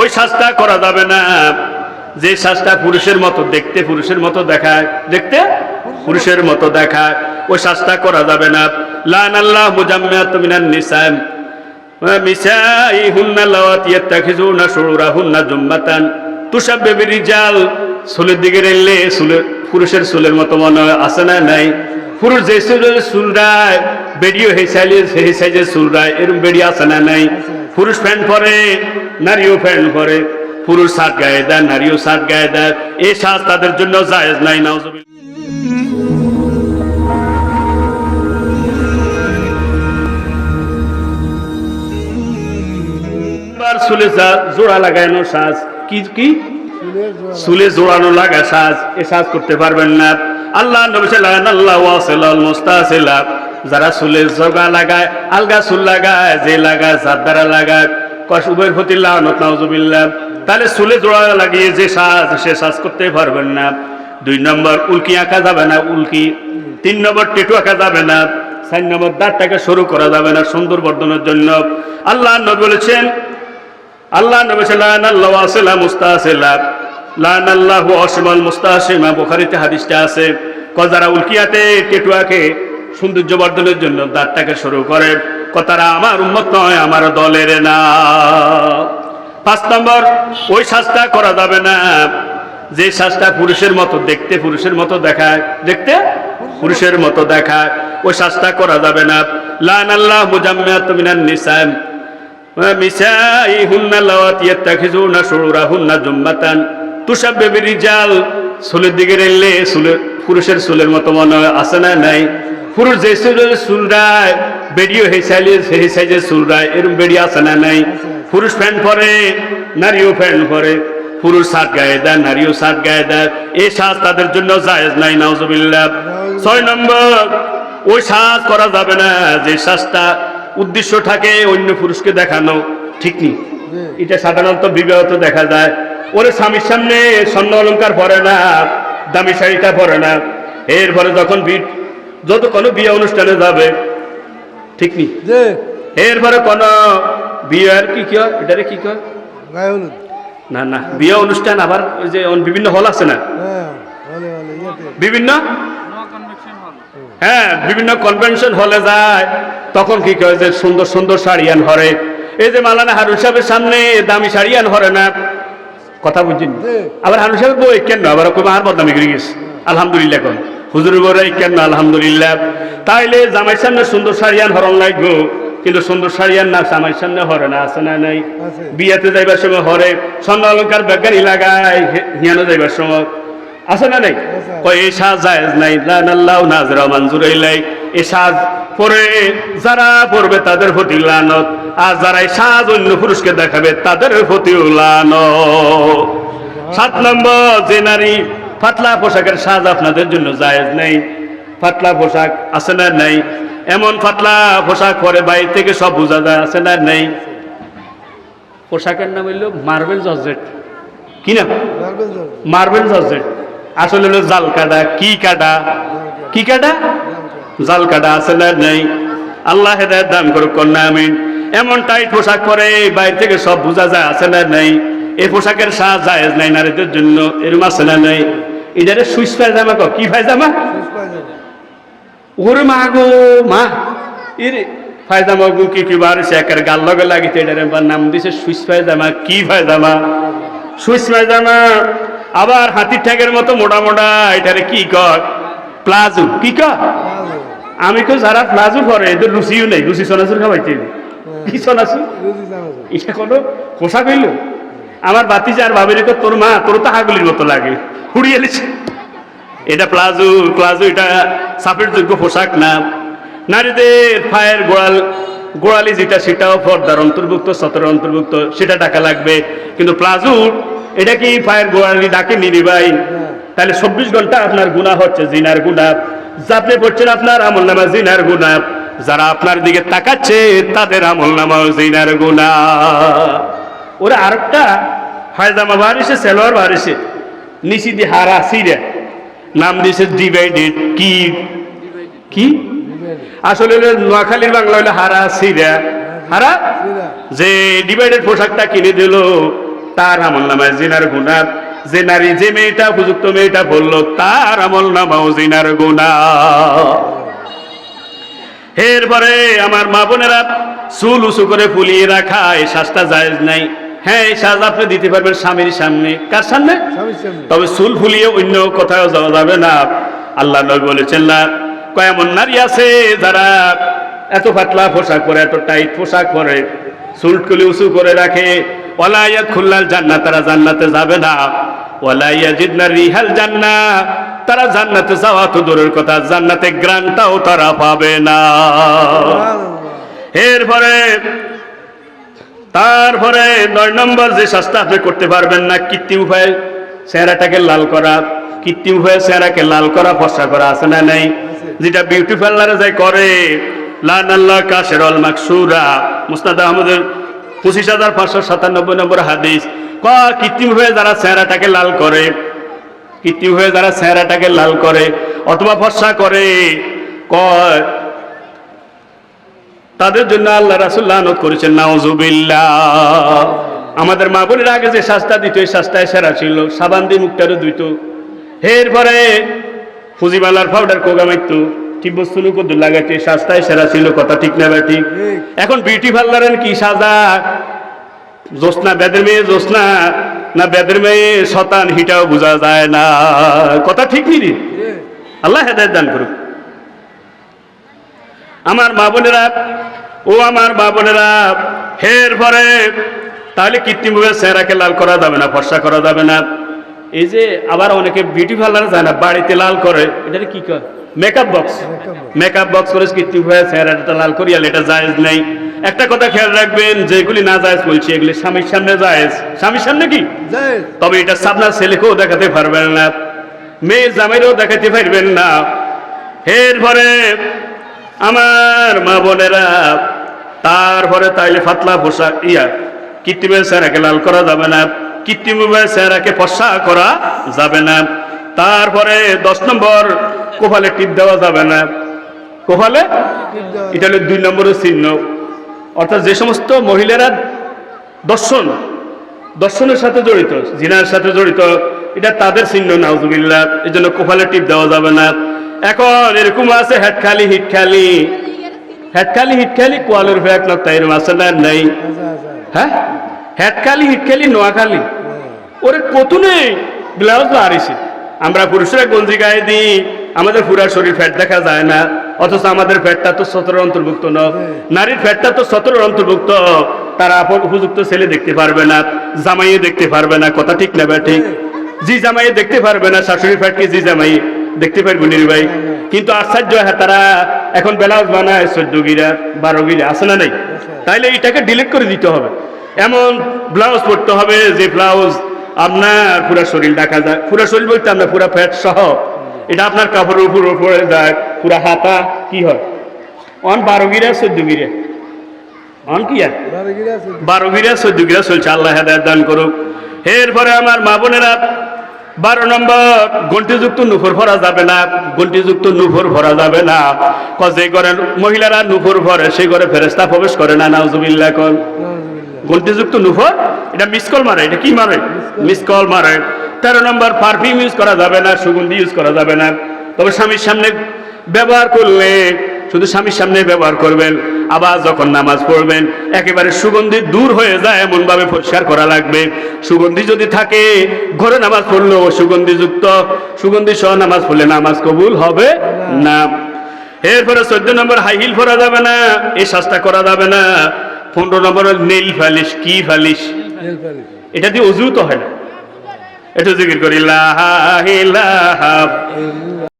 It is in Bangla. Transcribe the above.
ওই সাজটা করা যাবে না। যে সাজটা পুরুষের মতো, দেখতে পুরুষের মতো দেখায়, দেখতে পুরুষের মতো দেখায়, ওই সাজটা করা যাবে না। লান আল্লাহ মুজাম্মিয়াত মিনান নিসাম। মিসাই হুন্না লাওয়াত ইয়াত্তাখিজুনা শুরুরাহুন্না জুম্মাতান। তুসাব্বে বিরিজাল। চুলের দিকে পুরুষের চুলের মতো মনে হয়, আছে না নাই? পুরুষ যে চুলের চুলরায় বেডিও সেই সাইজে সেই সাইজের চুলরায় এরকম বেডি আছে না নাই? পুরুষ প্যান্ট পরে, নারীও প্যান্ট পরে। পুরুষ শার্ট গায়ে দেয়, নারীও শার্ট গায়ে দেয়। এই সাজ তাদের জন্য জায়েজ নাই, নাউজুবিল্লাহ। চুলে জোড়া লাগানো সাজ, কি কি? চুলে জোড়ানো লাগা সাজ, এ সাজ করতে পারবেন না। আল্লাহ নবী সাল্লাল্লাহু আল্লাহ ওয়াসাল্লাল মুস্তাসিলা যারা চুলে জগা লাগায়, আলগা চুল লাগায়, যে লাগায়, যার দ্বারা লাগায়, কস উভয়ের প্রতি লানত, নাউজুবিল্লাহ। তাহলে চুলে জোড়া লাগিয়ে যে সাজ, সে সাজ করতে পারবেন না। দুই নম্বর, উল্কি আঁকা যাবে না, উল্কি। তিন নম্বর, টেটু আঁকা যাবে না। চার নম্বর, দাঁতটাকে শুরু করা যাবে না, সুন্দর বর্ধনের জন্য। আল্লাহ নবী বলেছেন, আল্লাহ নবী সাল্লাল্লাহু আল্লাহ ওয়াসাল্লাম মুস্তাসিলা। লান আল্লাহু অসমাল মুস্তাসিমা। বুখারীতে হাদিসটা আছে কজারা উল্কিয়াতে টেটুয়াকে সৌন্দর্য বর্ধনের জন্য দাঁতটাকে শুরু করে। কথারা আমার উন্মত নয়, আমার দলের না। পাঁচ নম্বর, ওই সাজটা করা যাবে না। যে সাজটা পুরুষের মতো, দেখতে পুরুষের মতো দেখায়, দেখতে পুরুষের মতো দেখায়, ওই সাজটা করা যাবে না। লান আল্লাহ মুজাম্মিয়াত মিনান নিসাম। মিসাইহুন্না লাওয়াতি ইয়াত্তাখিজুনা শুরুরাহুন্না জুম্মাতান। তুসাব্বে বিরিজাল। চুলের দিকে রেললে চুলের পুরুষের চুলের মতো মনে হয়, আছে না নাই? পুরুষ যে চুলের চুলরায় বেডিও সেই সাইজে সেই সাইজের চুলরায় এরকম বেডি আছে না নাই? পুরুষ প্যান্ট পরে, নারীও প্যান্ট পরে। পুরুষ শার্ট গায়ে দেয়, নারীও শার্ট গায়ে দেয়। এই সাজ তাদের জন্য জায়েজ নাই, নাউজুবিল্লাহ। ছয় নম্বর, ওই সাজ করা যাবে না, যে সাজটা উদ্দেশ্য থাকে অন্য পুরুষকে দেখানো। ঠিক নেই এটা সাধারণত বিবাহত দেখা যায়। ওরে স্বামীর সামনে স্বর্ণ অলঙ্কার পরে না, দামি শাড়িটা পরে না। এরপরে যখন বি- যত কোনো বিয়ে অনুষ্ঠানে যাবে ঠিক যে। এরপরে কোনো বিয়ের কি কি হয় এটারে কি কয়? না না বিয়ে অনুষ্ঠান আবার ওই যে বিভিন্ন হল আছে না? হ্যাঁ বিভিন্ন? হ্যাঁ বিভিন্ন কনভেনশন হলে যায় তখন কি কয় যে সুন্দর সুন্দর শাড়িয়ান হরে। এই যে মালানা হারুন সাহেবের সামনে দামি শাড়িয়ান হরে না? কথা বুঝিনি? আবার হারুন সাহেব বই কেন আবার আর বদনামি করে গেছে আলহামদুলিল্লাহ কোন। হুজুর বলে কেন আলহামদুলিল্লাহ? তাইলে জামাই সামনে সুন্দর শাড়িয়ান হরণ লাগবো কিন্তু সুন্দর শাড়িয়ান না জামাই সামনে হরে না আছে না নাই। বিয়াতে যাইবার সময় হরে স্বর্ণ অলঙ্কার বেগানি লাগায় হিয়ানো যাইবার সময়। আছে না নাই। কয় এই সাজ জায়েজ নাই আল্লাহ নাজরা মঞ্জুর ইলাই এই সাজ পরে যারা পড়বে তাদের প্রতি লানত আর যারা এই সাজ অন্য পুরুষকে দেখাবে তাদের প্রতিও লানত। সাত নম্বর যে নারী পাতলা পোশাকের সাজ আপনাদের জন্য জায়েজ নেই। পাতলা পোশাক আছে না নাই? এমন পাতলা পোশাক পরে বাইরে থেকে সব বোঝা যায় আছে না নেই? পোশাকের নাম হইল মার্বেল জর্জেট। কি জল মার্বেল জর্জেট। আসলে হলো জাল কাটা। কি কাটা? কি কাটা? জাল কাটা আছে না নেই? আল্লাহ হেদায়ত দান করুক কন্যা আমিন। এমন টাইট পোশাক পরে বাইরে থেকে সব বোঝা যায় আছে না নেই? এই পোশাকের সাজ জায়েজ নাই নারীদের জন্য এরম আছে না নেই? এটারে সুইচ পায়জামা কো কি পায়জামা পাই মা গো মা। এরে ফায়জামা গো কি কি বার সে একের গাল লগে লাগিতে এটারে নাম দিছে সুইচ পায়জামা কি ফায়জামা সুইচ পায়জামা আবার হাতির ঠ্যাগের মতো মোটা মোটা এটারে কি কর প্লাজো। কি কর আমি তো যারা প্লাজো করে এদের রুচিও নেই। রুচি সোনাচুর খাওয়াইতে কি সোনাচুর? রুজি জানাবে এটা কোনো পোশাক হইল? আমার বাতি যার ভাবের তোর মা, তোর তো হাগুলির মতো লাগে। হুড়িয়ে এলেছে এটা প্লাজো প্লাজো, এটা সাপের যোগ্য পোশাক না। নারীদের পায়ের গোড়াল, গোড়ালি যেটা, সেটাও পর্দার অন্তর্ভুক্ত সতের অন্তর্ভুক্ত, সেটা টাকা লাগবে। কিন্তু প্লাজো, এটা কি পায়ের গোড়ালি ডাকে নিরি ভাই? তাহলে চব্বিশ ঘণ্টা আপনার গুণা হচ্ছে, জিনার গুণা আপনি পড়ছেন আপনার আমল নামা, জিনার গুণা যারা আপনার দিকে তাকাচ্ছে, তাদের আমল নামা জিনার গুণা ওরা আরেকটা ফায়দামা বাড়িছে সেলোয়ার বাড়িছে নিচি দিয়ে হারা সিরে। নাম দিয়েছে ডিভাইডেড কি? কি? আসলে নোয়াখালীর বাংলা হলো হারা সিরা। হারা? যে ডিভাইডেড পোশাকটা কিনে দিল, তার আমল নামায় জিনার গুণা যে নারী, যে মেয়েটা, উপযুক্ত মেয়েটা বলল, তার আমল নামাও জিনার গুণা এরপরে আমার মা বোনেরা চুল উঁচু করে ফুলিয়ে রাখা, এই শ্বাসটা জায়েজ নাই। হ্যাঁ এই শ্বাস আপনি দিতে পারবেন স্বামীর সামনে। কার সামনে? তবে চুল ফুলিয়ে অন্য কোথাও যাওয়া যাবে না। আল্লাহ নবী বলেছেন না কয়েমন নারী আছে যারা এত পাতলা পোশাক পরে এত টাইট পোশাক পরে চুলটুলি উঁচু করে রাখে। ওলাইয়া খুল্লাল জান্নাত তারা জান্নাতে যাবে না। ওলাইয়া জিদনা রিহাল জান্না তারা জান্নাতে যাওয়া তো দূরের কথা জান্নাতে গ্রানটাও তারা পাবে না। এরপরে তারপরে নয় নম্বর যে শাস্তা আপনি করতে পারবেন না কৃত্রিম উপায়ে চেহারাটাকে লাল করা কৃত্রিম উপায়ে চেহারাকে লাল করা ফর্সা করা আছে না নাই? যেটা বিউটি পার্লারে যাই করে লান আল্লাহ কাশের অল মাকসুরা, মুস্তাদ আহমদের পঁচিশ হাজার পাঁচশো সাতানব্বই নম্বর হাদিস, ক কৃত্রিম হয়ে যারা চেহারাটাকে লাল করে কৃত্রিম হয়ে যারা চেহারাটাকে লাল করে, অথবা ফর্সা করে কয় তাদের জন্য আল্লাহ রাসুল্লাহ আনত করেছেন নাওজুবিল্লাহ আমাদের মা বোনের আগে যে শাস্তা দিত, এই শাস্তায় সেরা ছিল। সাবান দিয়ে মুখটারও ধুইত। এরপরে ফুজিমালার পাউডার কোগা মারত ঠিক বস্তু কদ্দুর লাগাইতে শাস্তায় সেরা ছিল, কথা ঠিক না ঠিক। এখন বিউটি পার্লারের কি সাজা? জোসনা বেদের মেয়ে জোসনা না বেদের মেয়ে শতান হিটাও বোঝা যায় না। কথা ঠিক নি আল্লাহ হেদায়ত দান করুক। আমার মা বোনেরা ও আমার মা বোনেরা হের পরে তাহলে কৃত্রিমভাবে চেহারাকে লাল করা যাবে না ফর্সা করা যাবে না। এই যে আবার অনেকে বিউটি পার্লারে যায় না বাড়িতে লাল করে এটা কি কয়? মেকআপ বক্স মেকআপ বক্স করে কৃত্রিমভাবে চেহারাটা লাল করি আর এটা জায়েজ নেই। একটা কথা খেয়াল রাখবেন যেগুলি না জায়েজ বলছি এগুলি স্বামীর সামনে জায়েজ। স্বামীর সামনে কি? তবে এটা আপনার ছেলেকেও দেখাতে পারবেন না মেয়ের জামাইরেও দেখাতে পারবেন না। এরপরে আমার মা বোনেরা, তারপরে তাইলে ফাতলা পোশাক, ইয়া কৃত্রিমের চেহারাকে লাল করা যাবে না কৃত্রিমের চেহারাকে ফসা করা যাবে না, তারপরে দশ নম্বর কোপালে টিপ দেওয়া যাবে না। কোপালে এটা হলো দুই নম্বরের চিহ্ন। অর্থাৎ যে সমস্ত মহিলারা দর্শন, দর্শনের সাথে জড়িত, জিনার সাথে জড়িত, এটা তাদের চিহ্ন, নাউজুবিল্লাহ এই জন্য কোফালে টিপ দেওয়া যাবে না। এখন এরকম আছে হেটখালি হিটখালি হেটখালি হিটখালি কোয়ালের ফেক নক্তা এরকম আছে না নেই? হ্যাঁ? হেটখালি হিটখালি নোয়াখালি ওরে কত নেই? ব্লাউজ আরিছে আমরা পুরুষরা গঞ্জি গায়ে দিই। আমাদের পুরা শরীর ফ্যাট দেখা যায় না। অথচ আমাদের ফ্যাটটা তো সতেরোর অন্তর্ভুক্ত ন। নারীর ফ্যাটটা তো সতেরোর অন্তর্ভুক্ত। তারা উপযুক্ত ছেলে দেখতে পারবে না জামাইয়ে দেখতে পারবে না। কথা ঠিক না ঠিক? জি জামাইয়ে দেখতে পারবে না। শাশুড়ি ফ্যাটকে জি জামাই? দেখতে পারবে নি ভাই। কিন্তু আশ্চর্য হ্যাঁ তারা এখন ব্লাউজ বানায় চোদ্দ গিরা বারো গিরা আছে না নাই? তাইলে এটাকে ডিলিট করে দিতে হবে। এমন ব্লাউজ পরতে হবে যে ব্লাউজ আপনার পুরা শরীর দেখা যায়। পুরা শরীর বলতে আমরা পুরা ফ্যাট সহ। এটা আপনার কাপড়ের উপর উপরে যায় পুরা হাতা কি হয়? অন বারো গিরা চোদ্দ গিরা। অন কি আর? বারো গিরা আছে বারো গিরা চোদ্দ গিরা চলছে আল্লাহ হেদায়ত দান করুক। এরপরে আমার মা বোনেরা বারো নম্বর গন্টিযুক্ত নুফর ভরা যাবে না গন্টিযুক্ত নুফর ভরা যাবে না। ক যে ঘরে মহিলারা নুফর ভরে সেই ঘরে ফেরেস্তা প্রবেশ করে না নাউজুবিল্লাহ কন নাউজুবিল্লাহ। গন্তিযুক্ত নুফর? এটা মিস কল মারে এটা কি মারে? মিস কল মারে। তেরো নম্বর পারফিউম ইউজ করা যাবে না সুগন্ধি ইউজ করা যাবে না। তবে স্বামীর সামনে ব্যবহার করলে শুধু স্বামীর সামনে ব্যবহার করবেন আবার যখন নামাজ পড়বেন একেবারে সুগন্ধি দূর হয়ে যায় এমনভাবে পরিষ্কার করা লাগবে। সুগন্ধি যদি থাকে ঘরে নামাজ পড়লেও সুগন্ধিযুক্ত সুগন্ধি সহ নামাজ পড়লে নামাজ কবুল হবে না। এরপরে চোদ্দ নম্বর হাই হিল পরা যাবে না এই সাজটা করা যাবে না। পনেরো নম্বর নেল ফালিশ কি ফালিশ এটা দিয়ে অজু তো হয় না। এটা জিকির করি লা ইলাহা এই